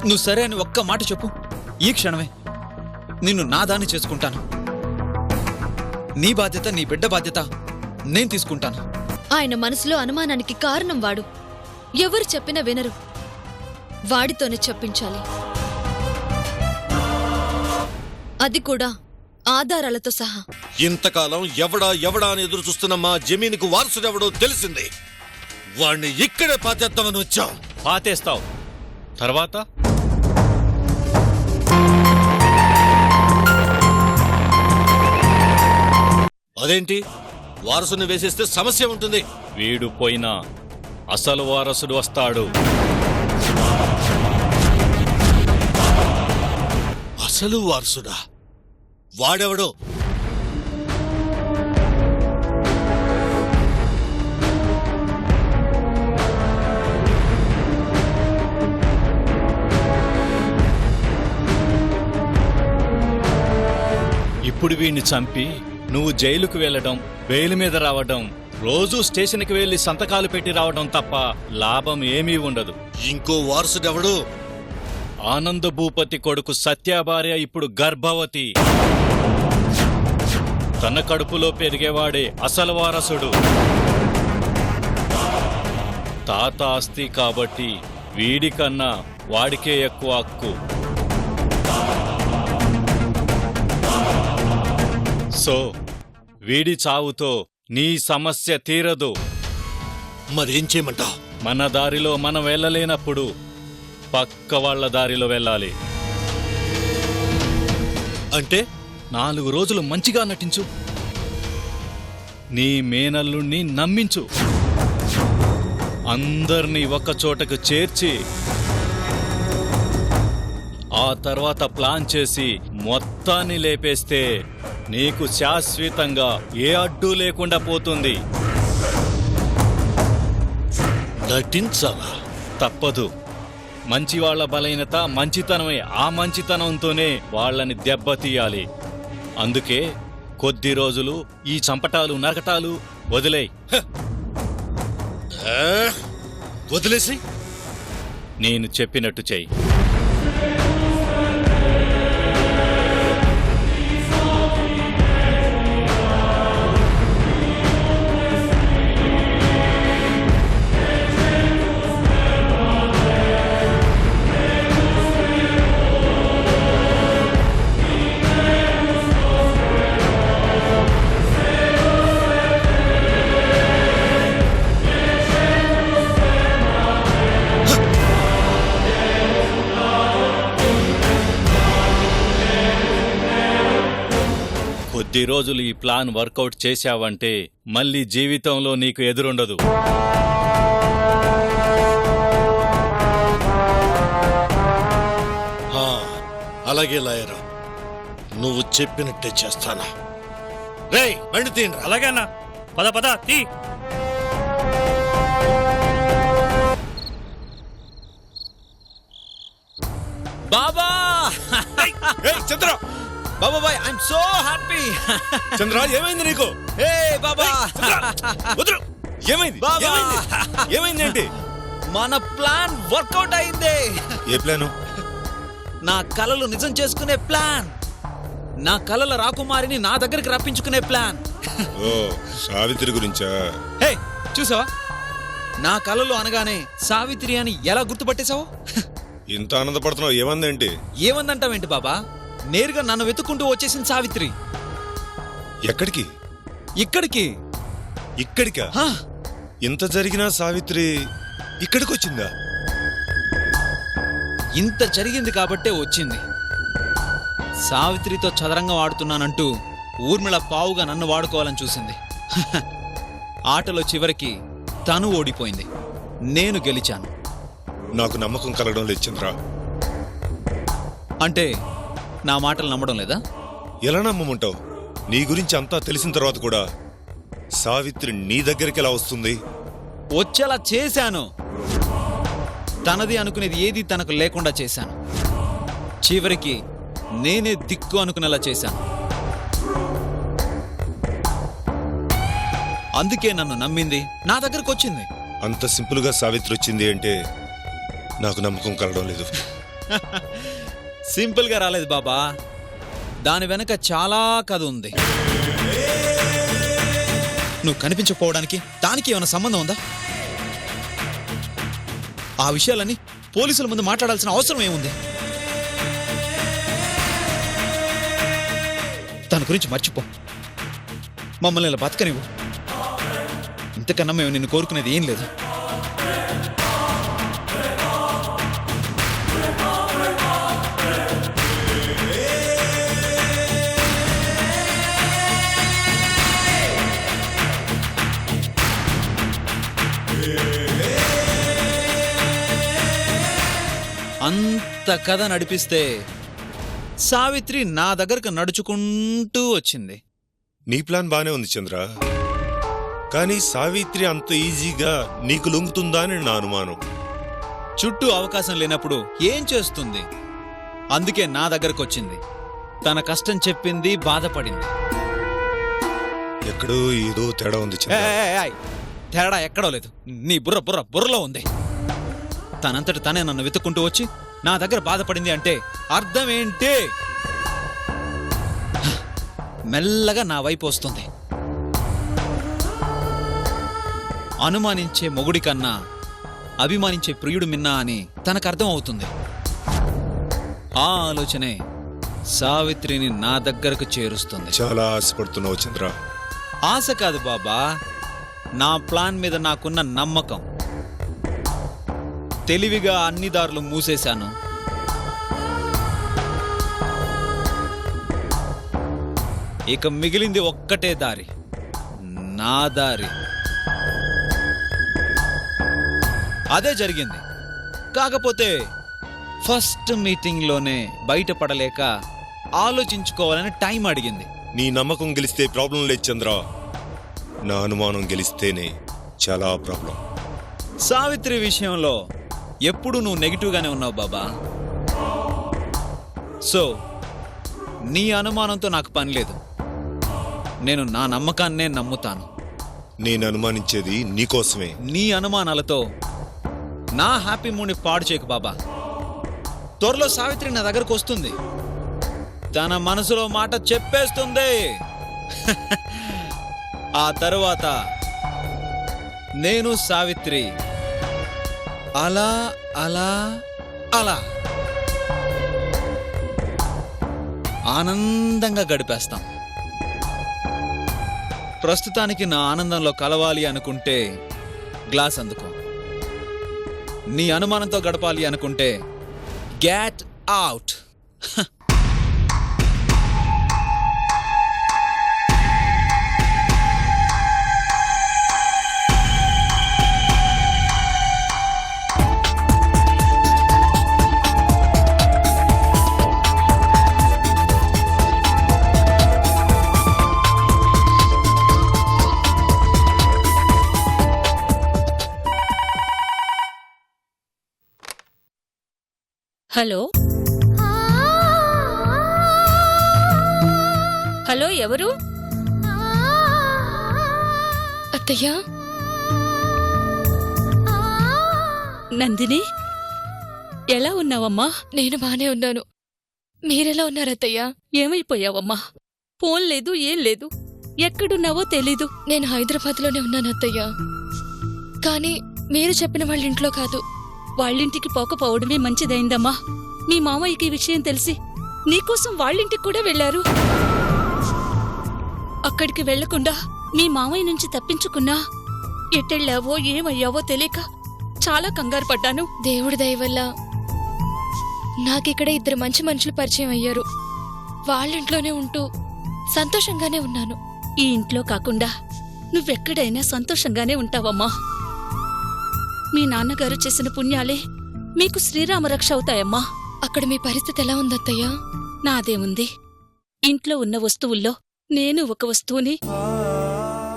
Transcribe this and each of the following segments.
నువ్వు సరే అని ఒక్క మాట చెప్పు. ఈ క్షణమే నిన్ను నా దాన్ని చేసుకుంటాను. నీ బాధ్యత నీ బిడ్డ బాధ్యత నేను తీసుకుంటాను. ఆయన మనసులో అనుమానానికి కారణం వాడు. ఎవరు చెప్పినా వినరు. వాడితోనే చెప్పించాలి. అది కూడా ఆధారాలతో సహా. ఇంతకాలం ఎవడా ఎవడా అని ఎదురు చూస్తున్న మా జమీనుకు వారసుడెవడో తెలిసింది. వాణ్ణి ఇక్కడే పాతేద్దామని వచ్చాం. పాతేస్తావు. తర్వాత? అదేంటి? వారసుని వేసేస్తే సమస్య ఉంటుంది. వీడు పోయినా అసలు వారసుడు వస్తాడు. అసలు వారసుడా? వాడెవడో? ఇప్పుడు వీణ్ణి చంపి నువ్వు జైలుకు వెళ్ళడం బెయిల్ మీద రావడం రోజూ స్టేషన్కి వెళ్ళి సంతకాలు పెట్టి రావడం తప్ప లాభం ఏమీ ఉండదు. ఇంకో వారసుడెవడు? ఆనంద భూపతి కొడుకు సత్య భార్య ఇప్పుడు గర్భవతి. తన కడుపులో పెరిగేవాడే అసలు వారసుడు. తాత ఆస్తి కాబట్టి వీడికన్నా వాడికే ఎక్కువ హక్కు. సో వీడి చావుతో నీ సమస్య తీరదు. మరేం చేయమంటావు మన దారిలో మనం వెళ్ళలేనప్పుడు పక్క వాళ్ళ దారిలో వెళ్ళాలి. అంటే? నాలుగు రోజులు మంచిగా నటించు. నీ మేనల్లుణ్ణి నమ్మించు. అందర్నీ ఒక చోటకు చేర్చి ఆ తర్వాత ప్లాన్ చేసి మొత్తాన్ని లేపేస్తే నీకు శాశ్వతంగా ఏ అడ్డు లేకుండా పోతుంది. నటించాలా? తప్పదు. మంచి వాళ్ళ బలహీనత మంచితనమే. ఆ మంచితనంతోనే వాళ్ళని దెబ్బతీయాలి. అందుకే కొద్ది రోజులు ఈ చంపటాలు నరకటాలు వదిలేయ్. ఏ? వదిలేసి? నేను చెప్పినట్టు చెయ్యి కొద్ది రోజులు ఈ ప్లాన్ వర్కౌట్ చేశావంటే మళ్ళీ జీవితంలో నీకు ఎదురుండదు. ఆ, అలాగే లాయరు. నువ్వు చెప్పినట్టే చేస్తాను? రేయ్ బండి తీయండి అలాగే అన్న. పద పద తీ. బాబా! చంద్ర. బాబా bye I'm so happy Chandra ఏమైంది నీకు? హే బాబా. వదులు. ఏమైంది? బాబా. ఏమైంది? ఏమైంది ఏంటి? మన ప్లాన్ వర్కౌట్ అయింది. ఏ ప్లాను? నా కలలు నిజం చేసుకునే ప్లాన్. నా కలల రాకుమారిని నా దగ్గరికి రప్పించుకునే ప్లాన్. ఓ సావిత్రి గురించా? హే చూసావా? నా కలలు అనగానే సావిత్రి అని ఎలా గుర్తుపట్టేశావు? ఇంత ఆనందపడుతున్నావు ఏమందేంటి ఏమందంటావేంటి బాబా? నేరుగా నన్ను వెతుక్కుంటూ వచ్చేసింది సావిత్రి. ఎక్కడికి? ఇక్కడికి. ఇక్కడికా? హా, ఇంత జరిగినా సావిత్రి ఇక్కడికి వచ్చిందా ఇంత జరిగింది కాబట్టే వచ్చింది. సావిత్రితో చదరంగం ఆడుతున్నానంటూ ఊర్మిళ పావుగా నన్ను వాడుకోవాలని చూసింది. ఆటలో చివరికి తను ఓడిపోయింది. నేను గెలిచాను. నాకు నమ్మకం కలగడం లేదు చంద్ర అంటే నా మాటలు నమ్మడం లేదా? ఎలా నమ్మమంటావు? నీ గురించి అంతా తెలిసిన తర్వాత కూడా సావిత్రి నీ దగ్గరికి ఎలా వస్తుంది? వచ్చేలా చేశాను. తనది అనుకునేది ఏది తనకు లేకుండా చేశాను. చివరికి నేనే దిక్కు అనుకునేలా చేశాను. అందుకే నన్ను నమ్మింది. నా దగ్గరకు వచ్చింది. అంత సింపుల్గా సావిత్రి వచ్చింది అంటే నాకు నమ్మకం కలగడం లేదు. సింపుల్గా రాలేదు బాబా. దాని వెనక చాలా కథ ఉంది. నువ్వు కనిపించకపోవడానికి దానికి ఏమైనా సంబంధం ఉందా? ఆ విషయాలని పోలీసుల ముందు మాట్లాడాల్సిన అవసరం ఏముంది? దాని గురించి మర్చిపో. మమ్మల్ని ఇలా బతకనివ్వు. ఇంతకన్నా మేము నిన్ను కోరుకునేది ఏం లేదు. కథ నడిపిస్తే సావిత్రి నా దగ్గరకు నడుచుకుంటూ వచ్చింది. నీ ప్లాన్ బానే ఉంది చంద్ర. కానీ సావిత్రి అంత ఈజీగా నీకు లొంగుతుందా అని నా అనుమానం. చుట్టూ అవకాశం లేనప్పుడు ఏం చేస్తుంది? అందుకే నా దగ్గరకు వచ్చింది. తన కష్టం చెప్పింది బాధపడింది. ఎక్కడో ఏదో తేడా ఉంది ఏయ్, చంద్ర. ఏయ్, ఏయ్, తేడా ఎక్కడో లేదు. నీ బుర్ర బుర్ర బుర్రలో ఉంది. తనంతట తనే నన్ను వెతుక్కుంటూ వచ్చి నా దగ్గర బాధపడింది అంటే అర్థం ఏంటి మెల్లగా నా వైపు వస్తుంది. అనుమానించే మొగుడి కన్నా అభిమానించే ప్రియుడు మిన్నా అని తనకు అర్థం అవుతుంది ఆ ఆలోచనే సావిత్రిని నా దగ్గరకు చేరుస్తుంది. చాలా ఆశపడుతున్నావు చంద్ర. ఆశ కాదు బాబా నా ప్లాన్ మీద నాకున్న నమ్మకం. తెలివిగా అన్ని దారులు మూసేశాను. ఇక మిగిలింది ఒక్కటే దారి. నా దారి. అదే జరిగింది. కాకపోతే ఫస్ట్ మీటింగ్లోనే బయటపడలేక ఆలోచించుకోవాలని టైం అడిగింది. నీ నమ్మకం గెలిస్తే ప్రాబ్లం లేదు చంద్ర. నా అనుమానం గెలిస్తేనే చాలా ప్రాబ్లం. సావిత్రి విషయంలో ఎప్పుడు నువ్వు నెగిటివ్గానే ఉన్నావు బాబా. సో నీ అనుమానంతో నాకు పని లేదు. నేను నా నమ్మకాన్నే నమ్ముతాను. నేను అనుమానించేది నీకోసమే నీ అనుమానాలతో నా హ్యాపీ మూడ్ని పాడు చేయకు బాబా. త్వరలో సావిత్రి నా దగ్గరకు వస్తుంది. తన మనసులో మాట చెప్పేస్తుంది. ఆ తరువాత నేను సావిత్రి అలా అలా అలా. ఆనందంగా గడిపేస్తాం. ప్రస్తుతానికి నా ఆనందంలో కలవాలి అనుకుంటే గ్లాస్ అందుకో. నీ అనుమానంతో గడపాలి అనుకుంటే గ్యాట్ అవుట్ హలో. హలో ఎవరు? అత్తయ్యా? నందిని? ఎలా ఉన్నావమ్మా? నేను బానే ఉన్నాను. మీరెలా ఉన్నారు అత్తయ్యా? ఏమైపోయావమ్మా? ఫోన్ లేదు ఏం లేదు. ఎక్కడున్నావో తెలీదు. నేను హైదరాబాద్లోనే ఉన్నాను అత్తయ్యా. కానీ మీరు చెప్పిన వాళ్ళ ఇంట్లో కాదు. వాళ్ళింటికి పోకపోవడమే మంచిదైందమ్మా. మీ మామయ్యకి ఈ విషయం తెలిసి నీకోసం వాళ్ళింటికి కూడా వెళ్ళారు అక్కడికి వెళ్ళకుండా మీ మామయ్య నుంచి తప్పించుకున్నా ఎట్టెళ్ళావో ఏమయ్యావో తెలియక చాలా కంగారు పడ్డాను. దేవుడి దయ వల్ల నాకిక్కడ ఇద్దరు మంచి మనుషులు పరిచయం అయ్యారు. వాళ్ళింట్లోనే ఉంటూ సంతోషంగానే ఉన్నాను. ఈ ఇంట్లో కాకుండా నువ్వెక్కడైనా సంతోషంగానే ఉంటావమ్మా. మీ నాన్నగారు చేసిన పుణ్యాలే. మీకు శ్రీరామ రక్ష అవుతాయమ్మా. అక్కడ మీ పరిస్థితి ఎలా ఉంది అత్తయ్యా నాదేముంది? ఇంట్లో ఉన్న వస్తువుల్లో నేను ఒక వస్తువుని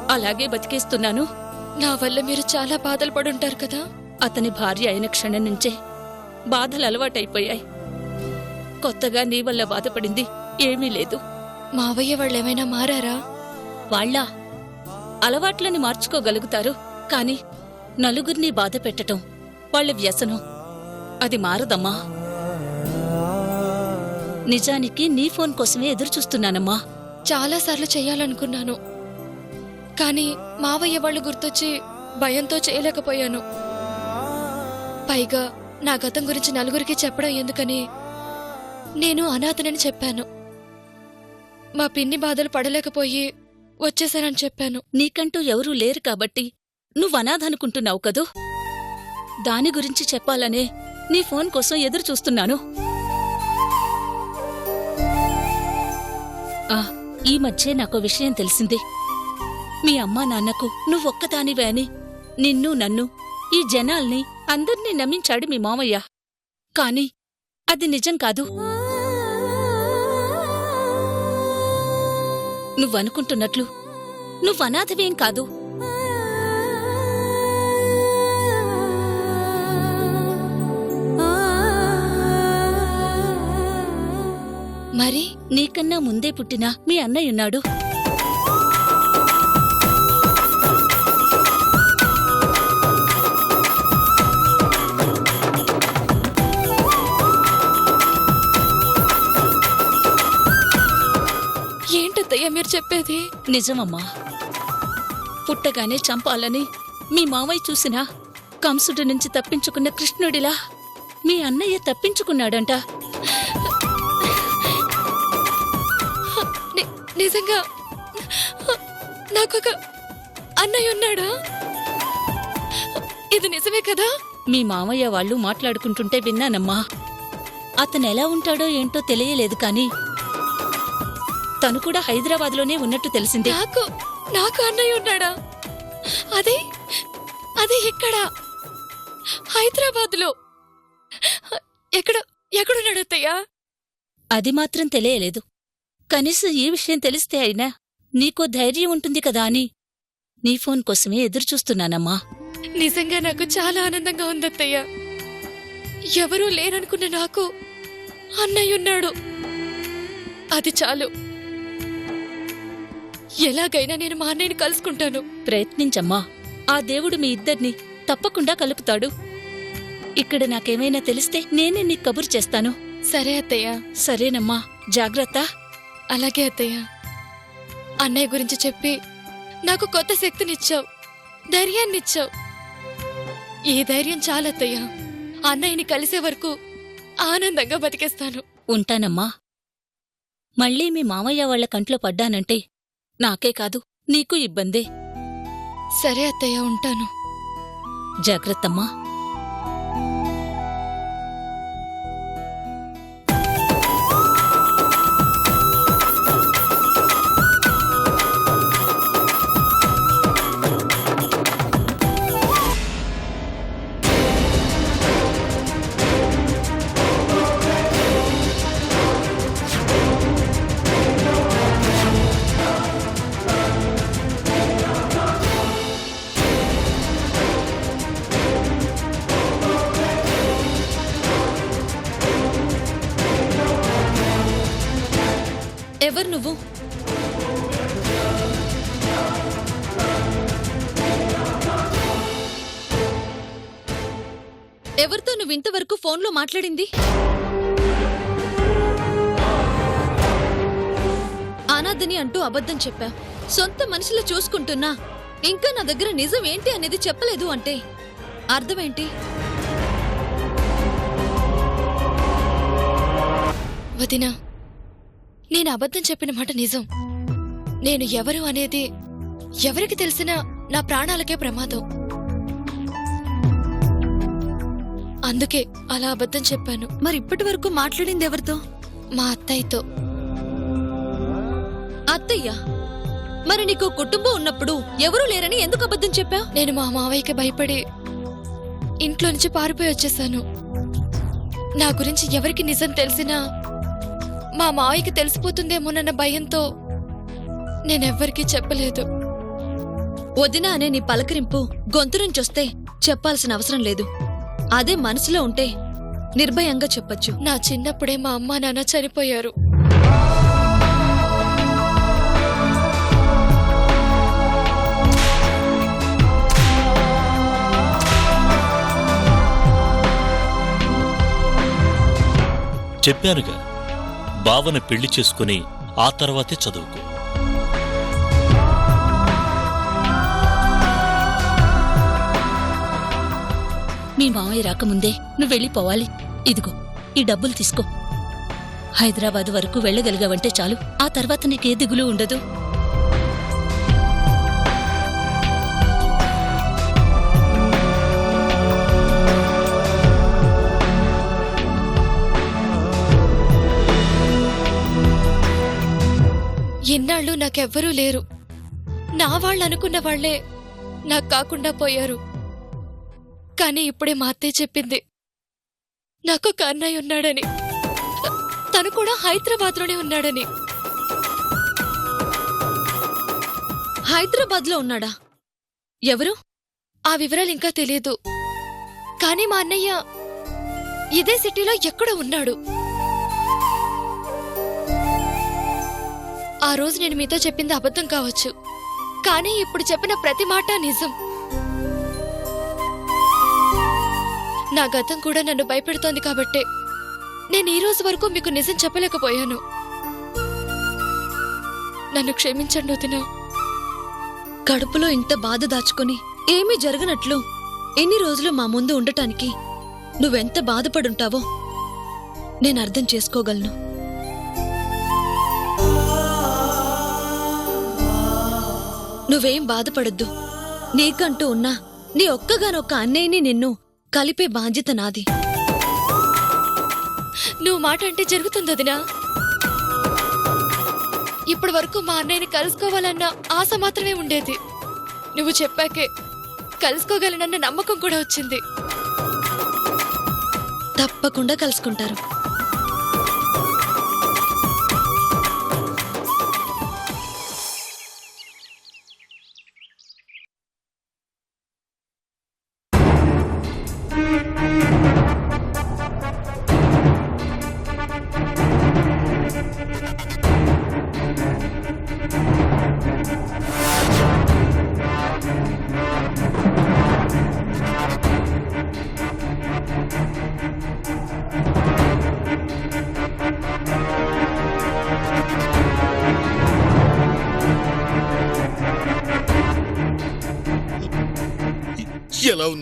అలాగే బతికేస్తున్నాను. నా వల్ల మీరు చాలా బాధలు పడుంటారు కదా? అతని భార్య అయిన క్షణం నుంచే బాధలు అలవాటైపోయాయి. కొత్తగా నీ వల్ల బాధపడింది ఏమీ లేదు. మావయ్య వాళ్ళు ఏమైనా మారారా? వాళ్ళ అలవాట్లని మార్చుకోగలుగుతారు కాని నలుగురిని బాధ పెట్టటం వాళ్ళ వ్యసనం. అది మారదమ్మా. నిజానికి నీ ఫోన్ కోసమే ఎదురు చూస్తున్నానమ్మా. చాలాసార్లు చేయాలనుకున్నాను కానీ మావయ్య వాళ్ళు గుర్తొచ్చి భయంతో చేయలేకపోయాను. పైగా నా గతం గురించి నలుగురికి చెప్పడం ఎందుకని నేను అనాథనని చెప్పాను. మా పిన్ని బాధలు పడలేకపోయి వచ్చేసానని చెప్పాను. నీకంటూ ఎవరూ లేరు కాబట్టి నువ్వు అనాథనుకుంటున్నావు కదూ? దాని గురించి చెప్పాలనే నీ ఫోన్ కోసం ఎదురు చూస్తున్నాను ఆ ఈ మధ్య నాకు విషయం తెలిసింది. మీ అమ్మా నాన్నకు నువ్వొక్కదానివే అని నిన్ను నన్ను ఈ జనాల్ని అందర్నీ నమ్మించాడు మీ మామయ్య. కాని అది నిజం కాదు. నువ్వనుకుంటున్నట్లు నువ్వనాథవేం కాదు. నీకన్నా ముందే పుట్టిన మీ అన్నయ్యున్నాడు. ఏంటత్తయ్య మీరు చెప్పేది? నిజమమ్మా. పుట్టగానే చంపాలని మీ మావయ్య చూసినా కంసుడి నుంచి తప్పించుకున్న కృష్ణుడిలా మీ అన్నయ్య తప్పించుకున్నాడంట. నిజంగా నాకొక అన్నయ్య ఉన్నాడా? ఇది నిజమే కదా? మీ మామయ్య వాళ్ళు మాట్లాడుకుంటుంటే విన్నానమ్మా. అతనెలా ఉంటాడో ఏంటో తెలియలేదు కాని తను కూడా హైదరాబాద్లోనే ఉన్నట్టు తెలిసిందే. నాకు నాకు అన్నయ్య ఉన్నాడా? అది అది ఎక్కడ? హైదరాబాద్లో ఎక్కడ ఎక్కడున్నాడు అత్తయ్య అది మాత్రం తెలియలేదు. కనీసం ఈ విషయం తెలిస్తే అయినా నీకో ధైర్యం ఉంటుంది కదా అని నీ ఫోన్ కోసమే ఎదురుచూస్తున్నానమ్మా. నిజంగా నాకు చాలా ఆనందంగా ఉంది అత్తయ్య ఎవరూ లేరనుకున్న నాకు అన్నయ్య ఉన్నాడు. అది చాలు. ఎలాగైనా నేను మా అన్నయ్యని కలుసుకుంటాను. ప్రయత్నించమ్మా. ఆ దేవుడు మీ ఇద్దరిని తప్పకుండా కలుపుతాడు. ఇక్కడ నాకేమైనా తెలిస్తే నేనే నీకు కబురు చేస్తాను. సరే అత్తయ్య. సరేనమ్మా. జాగ్రత్త. అలాగే అత్తయ్య. అన్నయ్య గురించి చెప్పి నాకు కొత్త శక్తినిచ్చావు ధైర్యాన్నిచ్చావు. ఈ ధైర్యం చాలత్తయ్య అన్నయ్యని కలిసే వరకు ఆనందంగా బతికేస్తాను. ఉంటానమ్మా. మళ్ళీ మీ మామయ్య వాళ్ళ కంట్లో పడ్డానంటే నాకే కాదు నీకు ఇబ్బందే. సరే అత్తయ్య ఉంటాను. జాగ్రత్తమ్మా. నువ్వింతవరకు ఇంతవరకు ఫోన్లో మాట్లాడింది? అనాథని అంటూ అబద్ధం చెప్పా. సొంత మనుషులు చూసుకుంటున్నా. ఇంకా నా దగ్గర నిజం ఏంటి అనేది చెప్పలేదు అంటే. అర్థమేంటి? వదినా నేను అబద్ధం చెప్పిన మాట నిజం. నేను ఎవరు అనేది ఎవరికి తెలిసినా నా ప్రాణాలకే ప్రమాదం. అందుకే అలా అబద్ధం చెప్పాను. మరి ఇప్పటి వరకు మాట్లాడింది ఎవరితో? మా అత్తయ్యతో. అత్తయ్య మరి నీకు కుటుంబం ఉన్నప్పుడు ఎవరూ లేరని ఎందుకు అబద్ధం చెప్పా నేను మా మావయ్యకి భయపడి ఇంట్లో నుంచి పారిపోయి వచ్చేసాను. నా గురించి ఎవరికి నిజం తెలిసినా మా మావయ్యకి తెలిసిపోతుందేమోనన్న భయంతో నేనెవ్వరికీ చెప్పలేదు. వదిన అనే నీ పలకరింపు గొంతు నుంచొస్తే చెప్పాల్సిన అవసరం లేదు. అదే మనసులో ఉంటే నిర్భయంగా చెప్పచ్చు. నా చిన్నప్పుడే మా అమ్మా నాన్న చనిపోయారు. చెప్పానుగా బావని పెళ్ళి చేసుకుని ఆ తర్వాతే చదువుకో. మీ మామయ్య రాకముందే నువ్వు వెళ్ళిపోవాలి. ఇదిగో ఈ డబ్బులు తీసుకో. హైదరాబాద్ వరకు వెళ్ళగలిగావంటే చాలు. ఆ తర్వాత నీకే దిగులు ఉండదు. ఎన్నాళ్ళు నాకెవ్వరూ లేరు. నా వాళ్ళు అనుకున్న వాళ్ళే నాకు కాకుండా పోయారు. కానీ ఇప్పుడే మా అత్తయ్య చెప్పింది. నాకు ఒక అన్నయ్య ఉన్నాడని. తను కూడా హైదరాబాద్లోనే ఉన్నాడని. హైదరాబాద్లో ఉన్నాడా? ఎవరు? ఆ వివరాలు ఇంకా తెలియదు. కానీ మా అన్నయ్య ఇదే సిటీలో ఎక్కడో ఉన్నాడు. ఆ రోజు నేను మీతో చెప్పింది అబద్ధం కావచ్చు. కానీ ఇప్పుడు చెప్పిన ప్రతి మాట నిజం. నా గతం కూడా నన్ను భయపెడుతోంది కాబట్టే నేను ఈ రోజు వరకు మీకు నిజం చెప్పలేకపోయాను. నన్ను క్షమించండి వదిన. కడుపులో ఇంత బాధ దాచుకొని ఏమీ జరగనట్లు ఎన్ని రోజులు మా ముందు ఉండటానికి నువ్వెంత బాధపడుంటావో నేను అర్థం చేసుకోగలను. నువ్వేం బాధపడొద్దు. నీకంటూ ఉన్నా నీ ఒక్కగానొక్క అన్నయ్యని నిన్ను కలిపే బాధ్యత నాది. నువ్వు మాట అంటే జరుగుతుందదినా ఇప్పటి వరకు మా అన్నయ్యని కలుసుకోవాలన్న ఆశ మాత్రమే ఉండేది. నువ్వు చెప్పాకే కలుసుకోగలనన్న నమ్మకం కూడా వచ్చింది. తప్పకుండా కలుసుకుంటారు.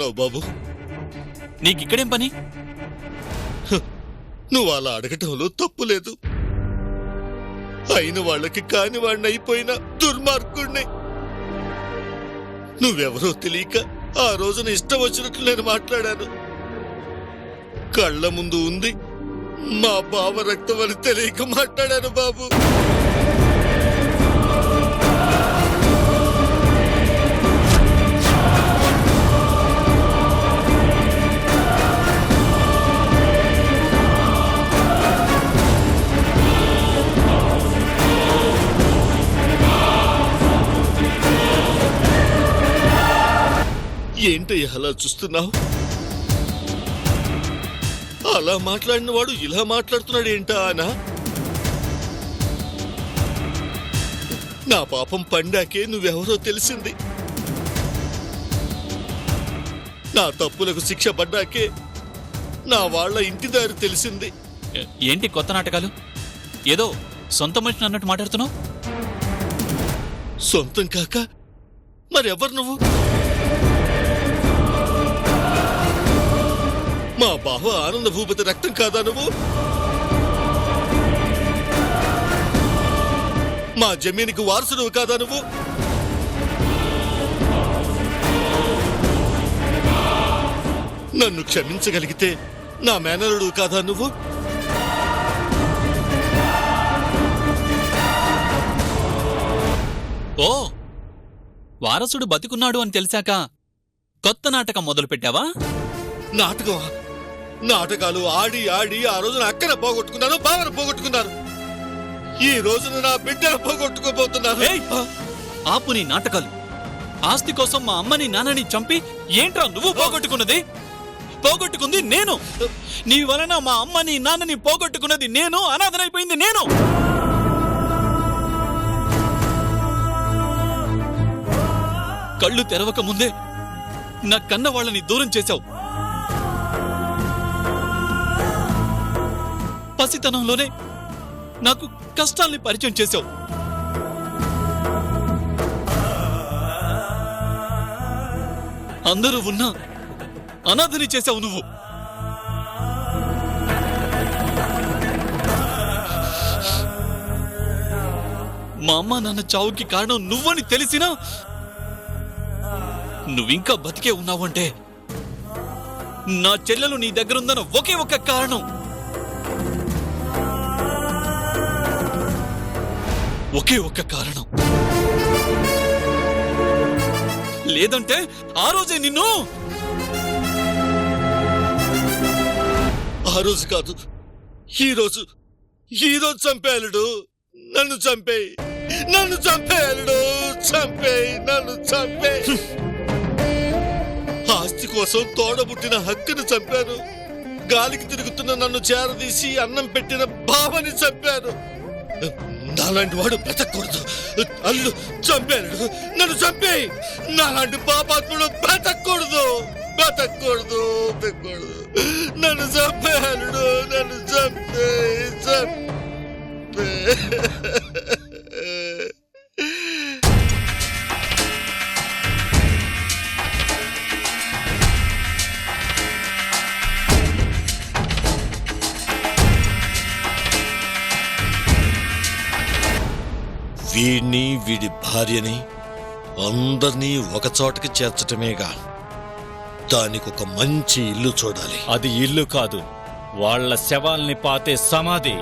ఉన్నావు బాబు? నీకిక్కడేం పని? నువ్వు అలా అడగటంలో తప్పు లేదు. అయిన వాళ్ళకి కాని వాడిని అయిపోయిన దుర్మార్గుణ్ణి. నువ్వెవరో తెలియక ఆ రోజున ఇష్టం వచ్చినట్లు నేను మాట్లాడాను. కళ్ళ ముందు ఉంది మా బావ రక్తం అని తెలియక మాట్లాడాను బాబు. ఏంటయ్యా అలా చూస్తున్నావు? అలా మాట్లాడిన వాడు ఇలా మాట్లాడుతున్నాడు ఏంటా అనా? నా పాపం పండాకే నువ్వెవరో తెలిసింది. నా తప్పులకు శిక్ష పడ్డాకే నా వాళ్ళ ఇంటి దారి తెలిసింది. ఏంటి కొత్త నాటకాలు? ఏదో సొంత మనిషిని అన్నట్టు మాట్లాడుతున్నావు? సొంతం కాక మరెవరు నువ్వు? మా బావ ఆనంద భూపతి రక్తం కాదా నువ్వు? మా జమీనికి వారసుడు కాదా నువ్వు? నన్ను క్షమించగలిగితే నా మేనరుడు కాదా నువ్వు? ఓ వారసుడు బతికున్నాడు అని తెలిసాక కొత్త నాటకం మొదలు పెట్టావా నాటకం నాటకాలు ఆడి ఆడి ఆ రోజున అక్కన పోగొట్టుకున్నాను బావన పోగొట్టుకున్నాను. ఈ రోజున నా బిడ్డను పోగొట్టుకోబోతున్నాను! ఆపు నీ నాటకాలు. ఆస్తి కోసం మా అమ్మని నాన్నని చంపి ఏంట్రా నువ్వు పోగొట్టుకున్నది? పోగొట్టుకుంది నేను. నీ వలన మా అమ్మని నాన్నని పోగొట్టుకున్నది నేను. అనాథనైపోయింది నేను. కళ్ళు తెరవక ముందే నా కన్న వాళ్ళని దూరం చేశావు. పసితనంలోనే నాకు కష్టాల్ని పరిచయం చేసావు అందరూ ఉన్నా అనాథని చేసావు నువ్వు. మా అమ్మ నాన్న చావుకి కారణం నువ్వని తెలిసినా నువ్వింకా బతికే ఉన్నావంటే నా చెల్లెలు నీ దగ్గరుందన్న ఒకే ఒక కారణం. ఒకే ఒక్క కారణం. లేదంటే ఆ రోజే నిన్ను ఆ రోజు కాదు. ఈ రోజు. ఈ రోజు చంపేయాలడు. నన్ను చంపేయి నన్ను చంపేయాలడు. చంపేయి నన్ను చంపేయి ఆస్తి కోసం తోడబుట్టిన హక్కును చంపాను. గాలికి తిరుగుతున్న నన్ను చేరదీసి అన్నం పెట్టిన బావని చంపాను. నాలాంటి వాడు బ్రతకూడదు. అల్లు చంపాడు నన్ను. చంపేయి. నాలాంటి పాపాత్ముడు బ్రతకూడదు. బ్రతకూడదు బ్రతకూడదు. నన్ను చంపేయాలడు నన్ను చంపే చంపే వీడిని వీడి భార్యని అందరినీ ఒక చోటకి చేర్చటమేగా. దానికి ఒక మంచి ఇల్లు చూడాలి. అది ఇల్లు కాదు వాళ్ళ శవాల్ని పాతే సమాధి.